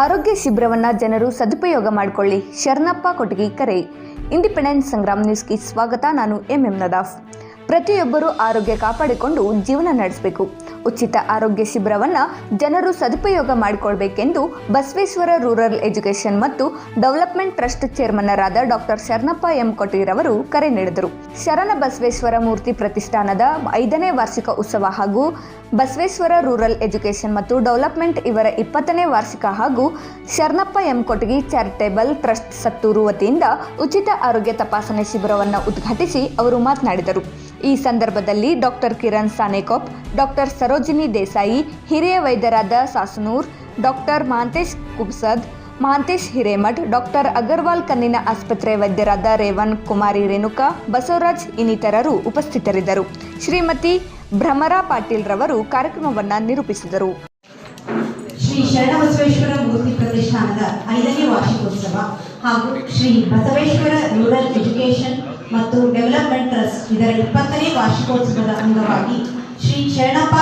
ಆರೋಗ್ಯ ಶಿಬಿರವನ್ನು ಜನರು ಸದುಪಯೋಗ ಮಾಡಿಕೊಳ್ಳಿ. ಶರಣಪ್ಪ ಕೊಟಗಿ ಕರೆ. ಇಂಡಿಪೆಂಡೆನ್ಸ್ ಸಂಗ್ರಾಮ್ ನ್ಯೂಸ್ಗೆ ಸ್ವಾಗತ. ನಾನು ಎಂ ಎಂ ನದಾಫ್. ಪ್ರತಿಯೊಬ್ಬರೂ ಆರೋಗ್ಯ ಕಾಪಾಡಿಕೊಂಡು ಜೀವನ ನಡೆಸಬೇಕು. ಉಚಿತ ಆರೋಗ್ಯ ಶಿಬಿರವನ್ನು ಜನರು ಸದುಪಯೋಗ ಮಾಡಿಕೊಳ್ಬೇಕೆಂದು ಬಸವೇಶ್ವರ ರೂರಲ್ ಎಜುಕೇಷನ್ ಮತ್ತು ಡೆವಲಪ್ಮೆಂಟ್ ಟ್ರಸ್ಟ್ ಚೇರ್ಮನ್ನರಾದ ಡಾಕ್ಟರ್ ಶರಣಪ್ಪ ಎಂ ಕೊಟೀರವರು ಕರೆ ನೀಡಿದರು. ಶರಣ ಬಸವೇಶ್ವರ ಮೂರ್ತಿ ಪ್ರತಿಷ್ಠಾನದ ಐದನೇ ವಾರ್ಷಿಕ ಉತ್ಸವ ಹಾಗೂ ಬಸವೇಶ್ವರ ರೂರಲ್ ಎಜುಕೇಷನ್ ಮತ್ತು ಡೆವಲಪ್ಮೆಂಟ್ ಇವರ ಇಪ್ಪತ್ತನೇ ವಾರ್ಷಿಕ ಹಾಗೂ Sharanappa M Kotagi charitable trust Sattur ವತಿಯಿಂದ ಉಚಿತ ಆರೋಗ್ಯ ತಪಾಸಣೆ ಶಿಬಿರವನ್ನು ಉದ್ಘಾಟಿಸಿ ಅವರು ಮಾತನಾಡಿದರು. ಈ ಸಂದರ್ಭದಲ್ಲಿ ಡಾಕ್ಟರ್ ಕಿರಣ್ ಸಾನೇಕೋಪ್, ಡಾಕ್ಟರ್ ಸರೋಜಿನಿ ದೇಸಾಯಿ, ಹಿರಿಯ ವೈದ್ಯರಾದ ಸಾಸನೂರ್, ಡಾಕ್ಟರ್ ಮಹಾಂತೇಶ್ ಕುಬ್ಸದ್ ಮಾಂತೇಶ್ ಹಿರೇಮಠ್, ಡಾಕ್ಟರ್ ಅಗರ್ವಾಲ್ ಕಣ್ಣಿನ ಆಸ್ಪತ್ರೆ ವೈದ್ಯರಾದ ರೇವಣ್ ಕುಮಾರಿ ರೇಣುಕಾ, ಬಸವರಾಜ್ ಇನ್ನಿತರರು ಉಪಸ್ಥಿತರಿದ್ದರು. ಶ್ರೀಮತಿ ಭ್ರಮರಾ ಪಾಟೀಲ್ ರವರು ಕಾರ್ಯಕ್ರಮವನ್ನು ನಿರೂಪಿಸಿದರು. ಶ್ರೀ ಶರಣಬಸವೇಶ್ವರ ಮೂರ್ತಿ ಪ್ರತಿಷ್ಠಾನದ ಐದನೇ ವಾರ್ಷಿಕೋತ್ಸವ ಹಾಗೂ ಶ್ರೀ ಬಸವೇಶ್ವರ ರೂರಲ್ ಎಜುಕೇಷನ್ ಮತ್ತು ಡೆವಲಪ್ಮೆಂಟ್ ಟ್ರಸ್ಟ್ ಇದರ ಇಪ್ಪತ್ತನೇ ವಾರ್ಷಿಕೋತ್ಸವದ ಅಂಗವಾಗಿ ಶ್ರೀ ಶರಣಪ್ಪ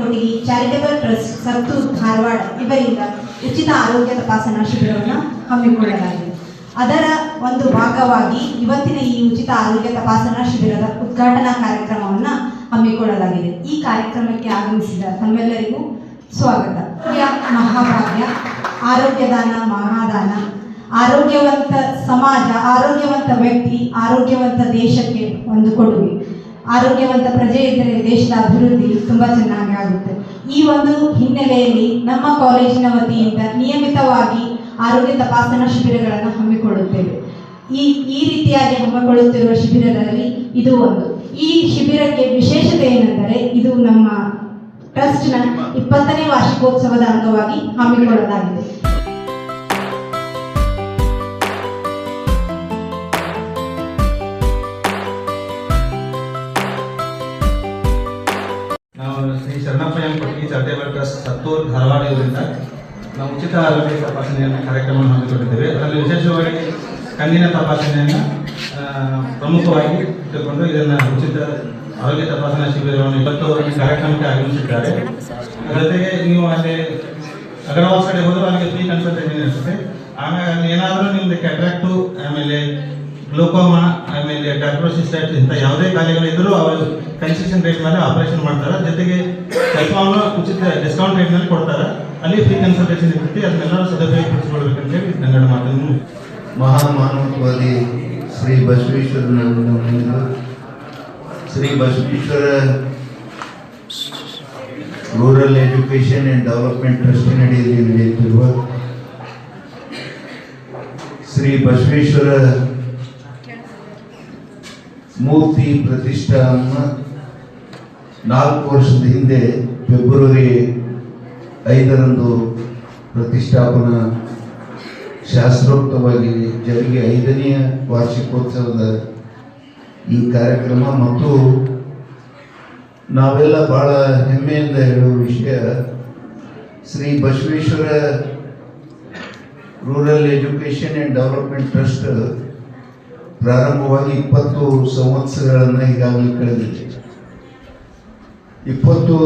ಕೊಟಗಿ ಚಾರಿಟಬಲ್ ಟ್ರಸ್ಟ್ ಸತ್ತೂರು ಧಾರವಾಡ ಇವರಿಂದ ಉಚಿತ ಆರೋಗ್ಯ ತಪಾಸಣಾ ಶಿಬಿರವನ್ನು ಹಮ್ಮಿಕೊಳ್ಳಲಾಗಿದೆ. ಅದರ ಒಂದು ಭಾಗವಾಗಿ ಇವತ್ತಿನ ಈ ಉಚಿತ ಆರೋಗ್ಯ ತಪಾಸಣಾ ಶಿಬಿರದ ಉದ್ಘಾಟನಾ ಕಾರ್ಯಕ್ರಮವನ್ನು ಹಮ್ಮಿಕೊಳ್ಳಲಾಗಿದೆ. ಈ ಕಾರ್ಯಕ್ರಮಕ್ಕೆ ಆಗಮಿಸಿದ ತಮ್ಮೆಲ್ಲರಿಗೂ ಸ್ವಾಗತ. ಮಹಾಭಾಗ್ಯ, ಆರೋಗ್ಯದಾನ, ಮಹಾದಾನ ಆರೋಗ್ಯವಂತ ಸಮಾಜ, ಆರೋಗ್ಯವಂತ ವ್ಯಕ್ತಿ, ಆರೋಗ್ಯವಂತ ದೇಶಕ್ಕೆ ಒಂದು ಕೊಡುಗೆ. ಆರೋಗ್ಯವಂತ ಪ್ರಜೆ ಇದ್ದರೆ ದೇಶದ ಅಭಿವೃದ್ಧಿ ತುಂಬ ಚೆನ್ನಾಗಿ ಆಗುತ್ತೆ. ಈ ಒಂದು ಹಿನ್ನೆಲೆಯಲ್ಲಿ ನಮ್ಮ ಕಾಲೇಜಿನ ವತಿಯಿಂದ ನಿಯಮಿತವಾಗಿ ಆರೋಗ್ಯ ತಪಾಸಣಾ ಶಿಬಿರಗಳನ್ನು ಹಮ್ಮಿಕೊಳ್ಳುತ್ತೇವೆ. ಈ ಈ ರೀತಿಯಾಗಿ ಹಮ್ಮಿಕೊಳ್ಳುತ್ತಿರುವ ಶಿಬಿರದಲ್ಲಿ ಇದು ಒಂದು. ಈ ಶಿಬಿರಕ್ಕೆ ವಿಶೇಷತೆ ಏನೆಂದರೆ ಇದು ನಮ್ಮ ಟ್ರಸ್ಟ್ನ ಇಪ್ಪತ್ತನೇ ವಾರ್ಷಿಕೋತ್ಸವದ ಅಂಗವಾಗಿ ಹಮ್ಮಿಕೊಳ್ಳಲಾಗಿದೆ. ಟ್ರಸ್ಟ್ ಸತ್ತೂರು ಧಾರವಾಡ ನಾವು ಉಚಿತ ಆರೋಗ್ಯ ತಪಾಸಣೆಯನ್ನು ಕಾರ್ಯಕ್ರಮವನ್ನು ಹಮ್ಮಿಕೊಂಡಿದ್ದೇವೆ. ಅದರಲ್ಲಿ ವಿಶೇಷವಾಗಿ ಕಣ್ಣಿನ ತಪಾಸಣೆಯನ್ನು ಪ್ರಮುಖವಾಗಿ ಇಟ್ಟುಕೊಂಡು ಇದನ್ನು ಉಚಿತ ಆರೋಗ್ಯ ತಪಾಸಣಾ ಶಿಬಿರವನ್ನು ಇವತ್ತು ಕಾರ್ಯಕ್ರಮಕ್ಕೆ ಆಗಮಿಸಿದ್ದಾರೆ. ಜೊತೆಗೆ ನೀವು ಅಲ್ಲಿ ಅಗರವಾಲ್ ಕಡೆ ಹೋದರೂ ಅಲ್ಲಿಗೆ ಫ್ರೀ ಕನ್ಸಲ್ಟೇಷನ್ ಇರುತ್ತೆ ಆಮೇಲೆ ಏನಾದರೂ ನಿಮ್ದು ಕ್ಯಾಟ್ರಾಕ್ಟು ಆಮೇಲೆ ಗ್ಲೂಕೋಮಾ ಆಮೇಲೆ ಡಾಕ್ಟ್ರೋಸಿಸ್ಟೈಟ್ ಇಂಥ ಯಾವುದೇ ಕಾಯಿಲೆಗಳಿದ್ದರೂ ಅವರು ಕನ್ಸೆಷನ್ ರೇಟ್ ಮೇಲೆ ಆಪರೇಷನ್ ಮಾಡ್ತಾರೆ. ಜೊತೆಗೆ ಚಸ್ಮಾವನ್ನು ಉಚಿತ ಡಿಸ್ಕೌಂಟ್ ರೇಟ್ ಮೇಲೆ ಕೊಡ್ತಾರೆ. ಅಲ್ಲಿ ಫ್ರೀ ಕನ್ಸಲ್ಟೇಷನ್ ಇರ್ತೈತಿ. ಅದನ್ನೆಲ್ಲರೂ ಸದುಪಯೋಗಪಡಿಸ್ಕೊಳ್ಬೇಕಂತೇಳಿ ಕನ್ನಡ ಮಾತನ್ನು ಮಹಾಮಾನವತ್ವಾದಿ Shri ಬಸವೇಶ್ವರನನ್ನು Shri Basaveshwara rural education and development ಟ್ರಸ್ಟಿನಡಿಯಲ್ಲಿ ನಡೆಯುತ್ತಿರುವ ಶ್ರೀ ಬಸವೇಶ್ವರ ಮೂರ್ತಿ ಪ್ರತಿಷ್ಠಾನ ನಾಲ್ಕು ವರ್ಷದ ಹಿಂದೆ ಫೆಬ್ರವರಿ ಐದರಂದು ಪ್ರತಿಷ್ಠಾಪನಾ ಶಾಸ್ತ್ರೋಕ್ತವಾಗಿ ಜರುಗಿ ಐದನೆಯ ವಾರ್ಷಿಕೋತ್ಸವದ ಈ ಕಾರ್ಯಕ್ರಮ ಮತ್ತು ನಾವೆಲ್ಲ ಬಹಳ ಹೆಮ್ಮೆಯಿಂದ ಹೇಳುವ ವಿಷಯ Shri Basaveshwara rural education and development trust ಪ್ರಾರಂಭವಾಗಿ ಇಪ್ಪತ್ತು ಸಂವತ್ಸರಗಳನ್ನು ಈಗಾಗಲೇ ಕಳೆದಿದೆ. ಇಪ್ಪತ್ತು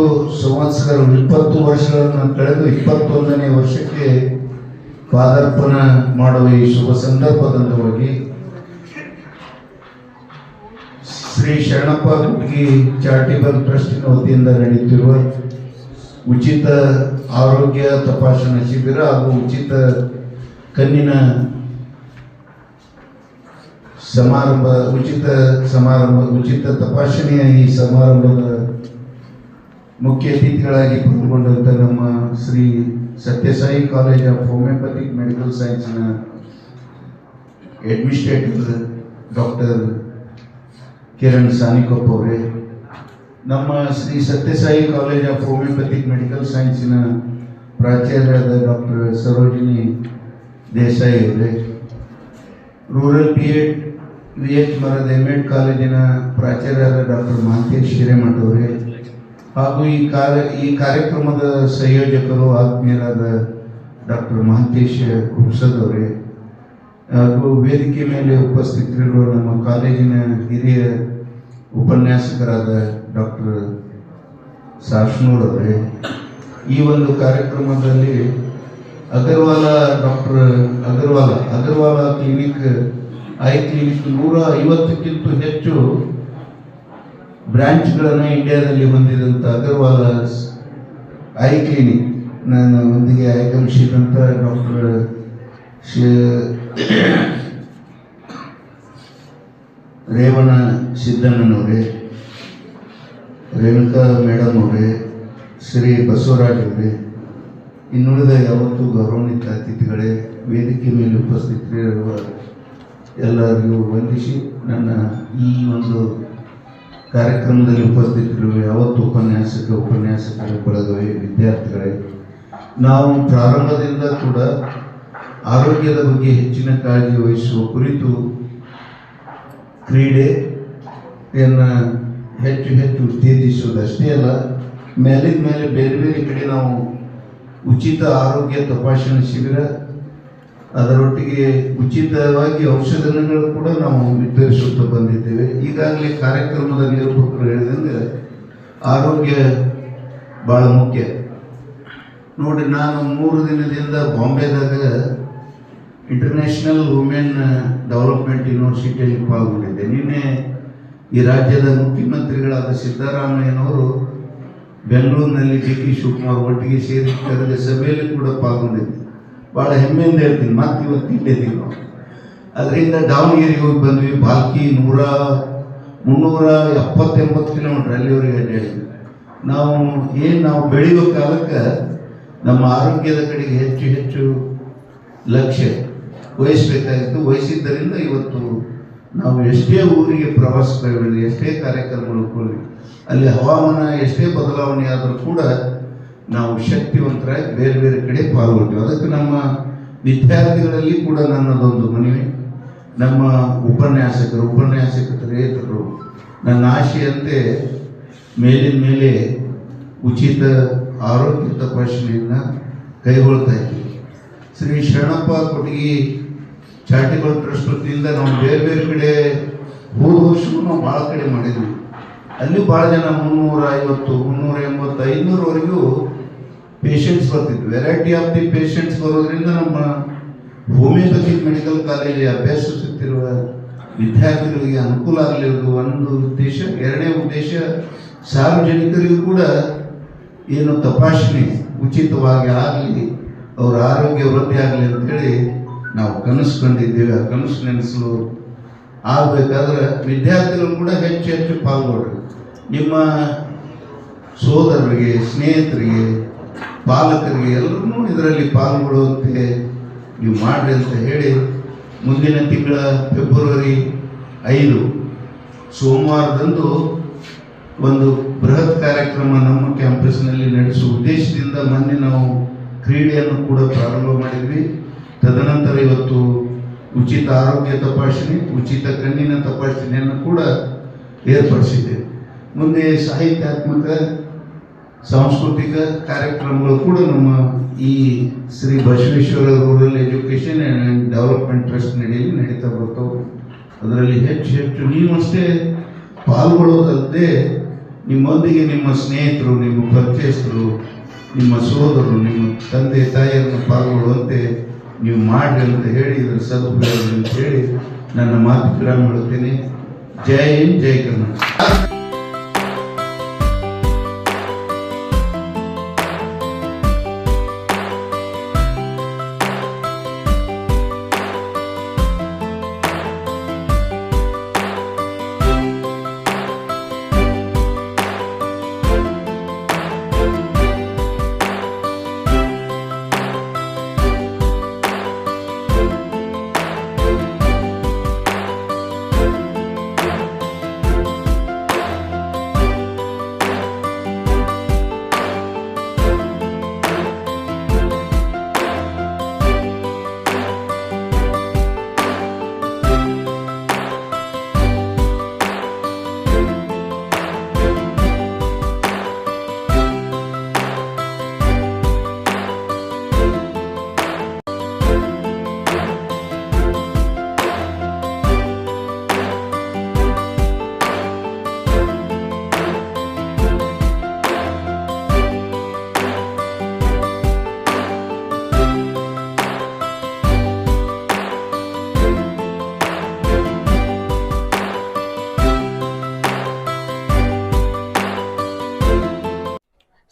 ಸಂವತ್ಸರ ಇಪ್ಪತ್ತು ವರ್ಷಗಳನ್ನು ಕಳೆದು ಇಪ್ಪತ್ತೊಂದನೇ ವರ್ಷಕ್ಕೆ ಪಾದಾರ್ಪಣ ಮಾಡುವ ಈ ಶುಭ ಸಂದರ್ಭದಂತವಾಗಿ ಶ್ರೀ ಶರಣಪ್ಪ ಕುಟ್ಕಿ ಚಾರಿಟೇಬಲ್ ಟ್ರಸ್ಟಿನ ವತಿಯಿಂದ ನಡೆಯುತ್ತಿರುವ ಉಚಿತ ಆರೋಗ್ಯ ತಪಾಸಣಾ ಶಿಬಿರ ಹಾಗೂ ಉಚಿತ ಕಣ್ಣಿನ ಸಮಾರಂಭ, ಉಚಿತ ಸಮಾರಂಭ, ಉಚಿತ ತಪಾಸಣೆಯ ಈ ಸಮಾರಂಭದ ಮುಖ್ಯ ಅತಿಥಿಗಳಾಗಿ ಪಾಲ್ಗೊಂಡಂಥ ನಮ್ಮ Shri Sathya Sai college of homeopathic medical ಸೈನ್ಸ್ನ administrator doctor Kiran Sanikoppa ಅವರೇ. ನಮ್ಮ Shri Sathya Sai college of homeopathic medical ಸೈನ್ಸಿನ ಪ್ರಾಚಾರ್ಯರಾದ ಡಾಕ್ಟರ್ ಸರೋಜಿನಿ ದೇಸಾಯಿ ಅವರೇ. Rural B Ed V H Marad M Ed ಕಾಲೇಜಿನ ಪ್ರಾಚಾರ್ಯರಾದ ಡಾಕ್ಟರ್ ಮಹಾಂತೇಶ್ ಹಿರೇಮಠ್ ಅವರೇ, ಹಾಗೂ ಈ ಕಾರ್ಯ, ಈ ಕಾರ್ಯಕ್ರಮದ ಸಂಯೋಜಕರು ಆತ್ಮೀಯರಾದ ಡಾಕ್ಟರ್ ಮಹಾಂತೇಶ್ ಕುಂಸದ್ ಅವರೇ, ಹಾಗೂ ವೇದಿಕೆ ಮೇಲೆ ಉಪಸ್ಥಿತರಿರುವ ನಮ್ಮ ಕಾಲೇಜಿನ ಹಿರಿಯ ಉಪನ್ಯಾಸಕರಾದ ಡಾಕ್ಟರ್ ಸಾಶ್ನೂರ್ ಅವರೇ, ಈ ಒಂದು ಕಾರ್ಯಕ್ರಮದಲ್ಲಿ Agarwal doctor Agarwal Agarwal clinic eye clinic ನೂರ ಐವತ್ತಕ್ಕಿಂತ ಹೆಚ್ಚು ಬ್ರ್ಯಾಂಚ್ಗಳನ್ನು ಇಂಡಿಯಾದಲ್ಲಿ ಹೊಂದಿದಂಥ ಅಗರ್ವಾಲ ಐ ಕ್ಲಿನಿಕ್ ನಾನು ಒಂದಿಗೆ ಆಗಮಿಸಿದಂಥ ಡಾಕ್ಟರ್ ರೇವಣ ಸಿದ್ದಣ್ಣನವರೇ, ರೇಣುಕಾ ಮೇಡಮ್ ಅವರೇ ಶ್ರೀ ಬಸವರಾಜ್ ಅವರೇ, ಇನ್ನುಳಿದ ಯಾವತ್ತೂ ಗೌರವಾನ್ವಿತ ಅತಿಥಿಗಳೇ, ವೇದಿಕೆ ಮೇಲೆ ಉಪಸ್ಥಿತರಿರುವ ಎಲ್ಲರಿಗೂ ವಂದಿಸಿ ನನ್ನ ಈ ಒಂದು ಕಾರ್ಯಕ್ರಮದಲ್ಲಿ ಉಪಸ್ಥಿತರಿರುವ ಯಾವತ್ತು ಉಪನ್ಯಾಸಕ, ಉಪನ್ಯಾಸಕರ ಬಳಗವೇ ವಿದ್ಯಾರ್ಥಿಗಳೇ, ನಾವು ಪ್ರಾರಂಭದಿಂದ ಕೂಡ ಆರೋಗ್ಯದ ಬಗ್ಗೆ ಹೆಚ್ಚಿನ ಕಾಳಜಿ ವಹಿಸುವ ಕುರಿತು ಕ್ರೀಡೆಯನ್ನು ಹೆಚ್ಚು ಹೆಚ್ಚು ಉತ್ತೇಜಿಸುವುದಷ್ಟೇ ಅಲ್ಲ, ಮೇಲಿದ ಮೇಲೆ ಬೇರೆ ಬೇರೆ ಕಡೆ ನಾವು ಉಚಿತ ಆರೋಗ್ಯ ತಪಾಸಣೆ ಶಿಬಿರ ಅದರೊಟ್ಟಿಗೆ ಉಚಿತವಾಗಿ ಔಷಧಗಳು ಕೂಡ ನಾವು ವಿತರಿಸುತ್ತಾ ಬಂದಿದ್ದೇವೆ. ಈಗಾಗಲೇ ಕಾರ್ಯಕ್ರಮದ ನಿರೂಪಕರು ಹೇಳಿದಂಗೆ ಆರೋಗ್ಯ ಭಾಳ ಮುಖ್ಯ. ನೋಡಿ, ನಾನು ಮೂರು ದಿನದಿಂದ ಬಾಂಬೆದಾಗ ಇಂಟರ್ನ್ಯಾಷನಲ್ ವುಮೆನ್ ಡೆವಲಪ್ಮೆಂಟ್ ಯೂನಿವರ್ಸಿಟಿಯಲ್ಲಿ ಪಾಲ್ಗೊಂಡಿದ್ದೆ. ನಿನ್ನೆ ಈ ರಾಜ್ಯದ ಮುಖ್ಯಮಂತ್ರಿಗಳಾದ ಸಿದ್ದರಾಮಯ್ಯನವರು ಬೆಂಗಳೂರಿನಲ್ಲಿ ಡಿ ಕೆ ಶಿವಕುಮಾರ್ ಒಟ್ಟಿಗೆ ಸೇರಿ ಕರೆದ ಸಭೆಯಲ್ಲಿ ಕೂಡ ಪಾಲ್ಗೊಂಡಿದ್ದೆ. ಭಾಳ ಹೆಮ್ಮೆಯಿಂದ ಹೇಳ್ತೀನಿ ಮತ್ತೆ ಇವತ್ತು ಇಟ್ಟಿದ್ದೀವಿ ನಾವು. ಅದರಿಂದ ದಾವಣಗೆರೆಗೆ ಹೋಗಿ ಬಂದ್ವಿ ಬಾಲ್ಕಿ ನೂರ, ಮುನ್ನೂರ ಎಪ್ಪತ್ತೆಂಬತ್ತು ಕಿಲೋಮೀಟ್ರ್ ಅಲ್ಲಿವರೆಗೆ ಅಡ್ಡಾಡಿದ್ವಿ ನಾವು ಏನು ನಾವು ಬೆಳೆಯುವ ಕಾಲಕ್ಕೆ ನಮ್ಮ ಆರೋಗ್ಯದ ಕಡೆಗೆ ಹೆಚ್ಚು ಹೆಚ್ಚು ಲಕ್ಷ್ಯ ವಹಿಸಬೇಕಾಗಿತ್ತು. ವಹಿಸಿದ್ದರಿಂದ ಇವತ್ತು ನಾವು ಎಷ್ಟೇ ಊರಿಗೆ ಪ್ರವಾಸ ಕೈಗೊಳ್ಳಿ, ಎಷ್ಟೇ ಕಾರ್ಯಕ್ರಮಗಳು ಕೊಡಲಿ, ಅಲ್ಲಿ ಹವಾಮಾನ ಎಷ್ಟೇ ಬದಲಾವಣೆ ಆದರೂ ಕೂಡ ನಾವು ಶಕ್ತಿವಂತರಾಗಿ ಬೇರೆ ಬೇರೆ ಕಡೆ ಪಾಲ್ಗೊಂಡ್ವಿ ಅದಕ್ಕೆ ನಮ್ಮ ವಿದ್ಯಾರ್ಥಿಗಳಲ್ಲಿ ಕೂಡ ನನ್ನದೊಂದು ಮನವಿ. ನಮ್ಮ ಉಪನ್ಯಾಸಕರು ಉಪನ್ಯಾಸಕರೇತರು ನನ್ನ ಆಶೆಯಂತೆ ಮೇಲಿನ ಮೇಲೆ ಉಚಿತ ಆರೋಗ್ಯ ತಪಾಸಣೆಯನ್ನು ಕೈಗೊಳ್ತಾ ಇದ್ದೀವಿ. ಶ್ರೀ ಶರಣಪ್ಪ ಕೊಟ್ಟಿಗೆ ಚಾರಿಟೇಬಲ್ ಟ್ರಸ್ಟ್ ವತಿಯಿಂದ ನಾವು ಬೇರೆ ಬೇರೆ ಕಡೆ ಹೋದ ವರ್ಷವೂ ನಾವು ಭಾಳ ಕಡೆ ಮಾಡಿದ್ವಿ. ಅಲ್ಲಿ ಭಾಳ ಜನ ಮುನ್ನೂರ ಐವತ್ತು ಮುನ್ನೂರ ಎಂಬತ್ತು ಐನೂರವರೆಗೂ ಪೇಷಂಟ್ಸ್ ಬರ್ತಿತ್ತು ವೆರೈಟಿ ಆಫ್ ದಿ ಪೇಷಂಟ್ಸ್ ಬರೋದ್ರಿಂದ ನಮ್ಮ ಹೋಮಿಯೋಪತಿ ಮೆಡಿಕಲ್ ಕಾಲೇಜ್ ಅಭ್ಯಾಸಿಸುತ್ತಿರುವ ವಿದ್ಯಾರ್ಥಿಗಳಿಗೆ ಅನುಕೂಲ ಆಗಲಿರೋದು ಒಂದು ಉದ್ದೇಶ. ಎರಡನೇ ಉದ್ದೇಶ, ಸಾರ್ವಜನಿಕರಿಗೂ ಕೂಡ ಏನು ತಪಾಸಣೆ ಉಚಿತವಾಗಿ ಆಗಲಿ, ಅವರ ಆರೋಗ್ಯ ವೃದ್ಧಿ ಆಗಲಿ ಅಂತೇಳಿ ನಾವು ಕನಸು ಕಂಡಿದ್ದೇವೆ ಆ ಕನಸು ನೆನೆಸಲು ಆಗಬೇಕಾದ್ರೆ ವಿದ್ಯಾರ್ಥಿಗಳು ಕೂಡ ಹೆಚ್ಚು ಹೆಚ್ಚು ಪಾಲ್ಗೊಳ್ರಿ ನಿಮ್ಮ ಸೋದರರಿಗೆ, ಸ್ನೇಹಿತರಿಗೆ ಪಾಲಕರಿಗೆ ಎಲ್ಲರೂ ಇದರಲ್ಲಿ ಪಾಲ್ಗೊಳ್ಳುವಂತೆ ನೀವು ಮಾಡ್ರಿ ಅಂತ ಹೇಳಿ ಮುಂದಿನ ತಿಂಗಳ ಫೆಬ್ರವರಿ ಐದು ಸೋಮವಾರದಂದು ಒಂದು ಬೃಹತ್ ಕಾರ್ಯಕ್ರಮ ನಮ್ಮ ಕ್ಯಾಂಪಸ್ನಲ್ಲಿ ನಡೆಸುವ ಉದ್ದೇಶದಿಂದ ಮೊನ್ನೆ ನಾವು ಕ್ರೀಡೆಯನ್ನು ಕೂಡ ಪ್ರಾರಂಭ ಮಾಡಿದ್ವಿ. ತದನಂತರ ಇವತ್ತು ಉಚಿತ ಆರೋಗ್ಯ ತಪಾಸಣೆ, ಉಚಿತ ಕಣ್ಣಿನ ತಪಾಸಣೆಯನ್ನು ಕೂಡ ಏರ್ಪಡಿಸಿದ್ದೇವೆ. ಮುಂದೆ ಸಾಹಿತ್ಯಾತ್ಮಕ ಸಾಂಸ್ಕೃತಿಕ ಕಾರ್ಯಕ್ರಮಗಳು ಕೂಡ ನಮ್ಮ ಈ Shri Basaveshwara rural education and development trust ನಡೆಯಲ್ಲಿ ನಡೀತಾ ಬರ್ತವೆ ಅದರಲ್ಲಿ ಹೆಚ್ಚು ಹೆಚ್ಚು ನೀವಷ್ಟೇ ಪಾಲ್ಗೊಳ್ಳೋದಲ್ಲದೆ ನಿಮ್ಮೊಂದಿಗೆ ನಿಮ್ಮ ಸ್ನೇಹಿತರು, ನಿಮ್ಮ ಪರಿಚಯಸ್ಥರು, ನಿಮ್ಮ ಸೋದರರು, ನಿಮ್ಮ ತಂದೆ, ತಾಯಿಯರನ್ನು ಪಾಲ್ಗೊಳ್ಳುವಂತೆ ನೀವು ಮಾಡಿರಿ ಅಂತ ಹೇಳಿ, ಇದರ ಸದುಪಯೋಗ ಅಂತ ಹೇಳಿ ನನ್ನ ಮಾತು ವಿರಾಮ ಹೇಳುತ್ತೇನೆ. ಜೈ ಹಿಂದ್, ಜೈ ಕರ್ನಾಟಕ.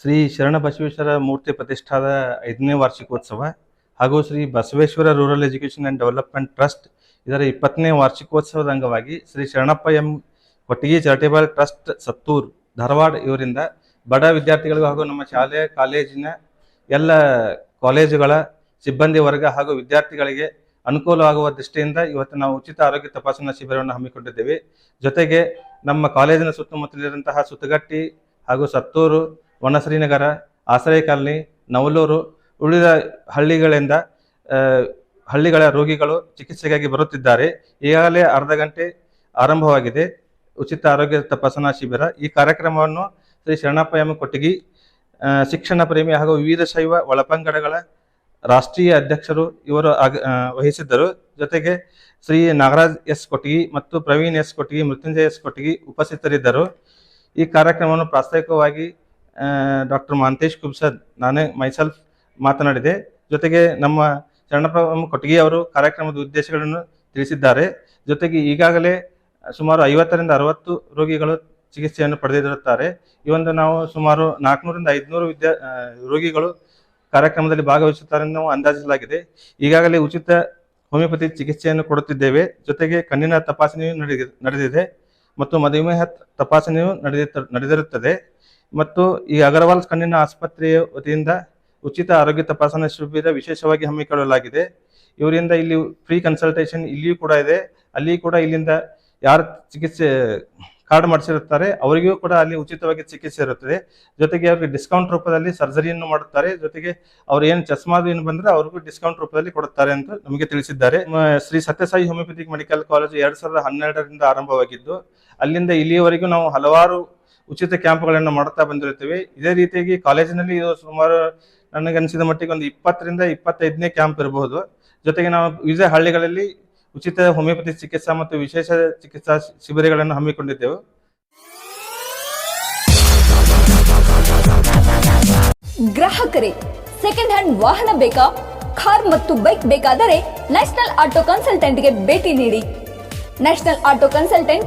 ಶ್ರೀ ಶರಣ ಬಸವೇಶ್ವರ ಮೂರ್ತಿ ಪ್ರತಿಷ್ಠಾದ ಐದನೇ ವಾರ್ಷಿಕೋತ್ಸವ ಹಾಗೂ Shri Basaveshwara rural education and development trust ಇದರ ಇಪ್ಪತ್ತನೇ ವಾರ್ಷಿಕೋತ್ಸವದ ಅಂಗವಾಗಿ Shri Sharanappa M Kotagi charitable trust Sattur Dharwad ಇವರಿಂದ ಬಡ ವಿದ್ಯಾರ್ಥಿಗಳಿಗೂ ಹಾಗೂ ನಮ್ಮ ಶಾಲೆ, ಕಾಲೇಜಿನ ಎಲ್ಲ ಕಾಲೇಜುಗಳ, ಸಿಬ್ಬಂದಿ ವರ್ಗ ಹಾಗೂ ವಿದ್ಯಾರ್ಥಿಗಳಿಗೆ ಅನುಕೂಲವಾಗುವ ದೃಷ್ಟಿಯಿಂದ ಇವತ್ತು ನಾವು ಉಚಿತ ಆರೋಗ್ಯ ತಪಾಸಣಾ ಶಿಬಿರವನ್ನು ಹಮ್ಮಿಕೊಂಡಿದ್ದೇವೆ. ಜೊತೆಗೆ ನಮ್ಮ ಕಾಲೇಜಿನ ಸುತ್ತಮುತ್ತಲಿರುವಂತಹ ಸುತ್ತಗಟ್ಟಿ ಹಾಗೂ ಸತ್ತೂರು ವನಶ್ರೀನಗರ ಆಶ್ರಯ ಕಾಲನಿ, ನವಲೂರು ಉಳಿದ ಹಳ್ಳಿಗಳಿಂದ ಹಳ್ಳಿಗಳ ರೋಗಿಗಳು ಚಿಕಿತ್ಸೆಗಾಗಿ ಬರುತ್ತಿದ್ದಾರೆ. ಈಗಾಗಲೇ ಅರ್ಧ ಗಂಟೆ ಆರಂಭವಾಗಿದೆ. ಉಚಿತ ಆರೋಗ್ಯ ತಪಾಸಣಾ ಶಿಬಿರ. ಈ ಕಾರ್ಯಕ್ರಮವನ್ನು ಶ್ರೀ ಶರಣಪ್ಪ ಎಂ ಕೊಟ್ಟಿಗಿ ಶಿಕ್ಷಣ ಪ್ರೇಮಿ ಹಾಗೂ ವಿವಿಧ ಶೈವ ಒಳಪಂಗಡಗಳ ರಾಷ್ಟ್ರೀಯ ಅಧ್ಯಕ್ಷರು ಇವರು ವಹಿಸಿದ್ದರು. ಜೊತೆಗೆ ಶ್ರೀ ನಾಗರಾಜ್ ಎಸ್ ಕೊಟ್ಟಿಗಿ ಮತ್ತು ಪ್ರವೀಣ್ ಎಸ್ ಕೊಟ್ಟಿಗಿ, ಮೃತ್ಯುಂಜಯ ಎಸ್ ಕೊಟ್ಟಿಗಿ ಉಪಸ್ಥಿತರಿದ್ದರು. ಈ ಕಾರ್ಯಕ್ರಮವನ್ನು ಪ್ರಾಸ್ತಾವಿಕವಾಗಿ ಡಾಕ್ಟರ್ ಮಾಂತೇಶ್ ಕುಬ್ಸದ್. ನಾನೇ ಮೈಸೆಲ್ಫ್ ಮಾತನಾಡಿದೆ. ಜೊತೆಗೆ ನಮ್ಮ ಶರಣಪ್ಪ ಕೊಟ್ಟಿಗೆ ಅವರು ಕಾರ್ಯಕ್ರಮದ ಉದ್ದೇಶಗಳನ್ನು ತಿಳಿಸಿದ್ದಾರೆ. ಜೊತೆಗೆ ಈಗಾಗಲೇ ಸುಮಾರು ಐವತ್ತರಿಂದ ಅರವತ್ತು ರೋಗಿಗಳು ಚಿಕಿತ್ಸೆಯನ್ನು ಪಡೆದಿರುತ್ತಾರೆ. ಈ ಒಂದು ನಾವು ಸುಮಾರು ನಾಲ್ಕುನೂರಿಂದ ಐದುನೂರು ವಿದ್ಯಾ ರೋಗಿಗಳು ಕಾರ್ಯಕ್ರಮದಲ್ಲಿ ಭಾಗವಹಿಸುತ್ತಾರೆ ನಾವು ಅಂದಾಜಿಸಲಾಗಿದೆ. ಈಗಾಗಲೇ ಉಚಿತ ಹೋಮಿಯೋಪತಿ ಚಿಕಿತ್ಸೆಯನ್ನು ಕೊಡುತ್ತಿದ್ದೇವೆ. ಜೊತೆಗೆ ಕಣ್ಣಿನ ತಪಾಸಣೆಯೂ ನಡೆದಿ, ನಡೆದಿದೆ ಮತ್ತು ಮಧುಮೇಹ ತಪಾಸಣೆಯೂ ನಡೆದಿ ನಡೆದಿರುತ್ತದೆ. ಮತ್ತು ಈ ಅಗರ್ವಾಲ್ ಕಣ್ಣಿನ ಆಸ್ಪತ್ರೆಯ ವತಿಯಿಂದ ಉಚಿತ ಆರೋಗ್ಯ ತಪಾಸಣಾ ಶಿಬಿರ ವಿಶೇಷವಾಗಿ ಹಮ್ಮಿಕೊಳ್ಳಲಾಗಿದೆ. ಇವರಿಂದ ಇಲ್ಲಿ ಫ್ರೀ ಕನ್ಸಲ್ಟೇಷನ್ ಇಲ್ಲಿಯೂ ಕೂಡ ಇದೆ. ಅಲ್ಲಿ ಕೂಡ ಇಲ್ಲಿಂದ ಯಾರು ಚಿಕಿತ್ಸೆ, ಕಾರ್ಡ್ ಮಾಡಿಸಿರುತ್ತಾರೆ, ಅವರಿಗೂ ಕೂಡ ಅಲ್ಲಿ ಉಚಿತವಾಗಿ ಚಿಕಿತ್ಸೆ ಇರುತ್ತದೆ. ಜೊತೆಗೆ ಅವ್ರಿಗೆ ಡಿಸ್ಕೌಂಟ್ ರೂಪದಲ್ಲಿ ಸರ್ಜರಿಯನ್ನು ಮಾಡುತ್ತಾರೆ. ಜೊತೆಗೆ ಅವ್ರು ಏನು ಚಸ್ಮಾದು ಏನು ಬಂದರೆ ಅವ್ರಿಗೂ ಡಿಸ್ಕೌಂಟ್ ರೂಪದಲ್ಲಿ ಕೊಡುತ್ತಾರೆ ಅಂತ ನಮಗೆ ತಿಳಿಸಿದ್ದಾರೆ. Shri Sathya Sai homeopathic medical college ಎರಡು ಸಾವಿರದ ಹನ್ನೆರಡರಿಂದ ಆರಂಭವಾಗಿದ್ದು, ಅಲ್ಲಿಂದ ಇಲ್ಲಿಯವರೆಗೂ ನಾವು ಹಲವಾರು ಉಚಿತ ಕ್ಯಾಂಪ್ಗಳನ್ನು ಮಾಡುತ್ತಾ ಬಂದಿರುತ್ತೇವೆ. ಇದೇ ರೀತಿಯಾಗಿ ಕಾಲೇಜಿನಲ್ಲಿ ಇದು ಸುಮಾರು ನನಗೆ ಅನಿಸಿದ ಮಟ್ಟಿಗೆ ಒಂದು ಇಪ್ಪತ್ತರಿಂದ ಇಪ್ಪತ್ತೈದನೇ ಕ್ಯಾಂಪ್ ಇರಬಹುದು. ಜೊತೆಗೆ ನಾವು ವಿವಿಧ ಹಳ್ಳಿಗಳಲ್ಲಿ ಉಚಿತ ಹೋಮಿಯೋಪತಿ ಚಿಕಿತ್ಸಾ ಮತ್ತು ವಿಶೇಷ ಚಿಕಿತ್ಸಾ ಶಿಬಿರಗಳನ್ನು ಹಮ್ಮಿಕೊಂಡಿದ್ದೆವು. ಗ್ರಾಹಕರೇ ಸೆಕೆಂಡ್ ಹ್ಯಾಂಡ್ ವಾಹನ ಬೇಕಾ? ಕಾರ್ ಮತ್ತು ಬೈಕ್ ಬೇಕಾದರೆ ನ್ಯಾಷನಲ್ ಆಟೋ ಕನ್ಸಲ್ಟೆಂಟ್ಗೆ ಭೇಟಿ ನೀಡಿ. National auto consultant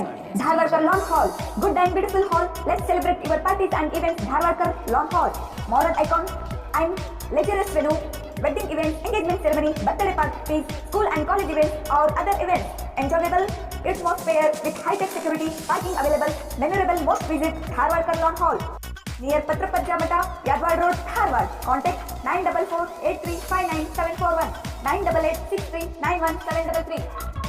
Dharwad Dharwadkar lawns hall good and beautiful hall let's celebrate your parties and events Dharwadkar lawns hall moral icon and luxurious venue wedding events engagement ceremony birthday party school and college events और other events enjoyable it's most fair with high tech security parking available memorable most visit Dharwad Dharwadkar lawns hall near पत्रपत जामटा Yadwad road Dharwad contact nine double four eight three five seven four one nine double eight six double three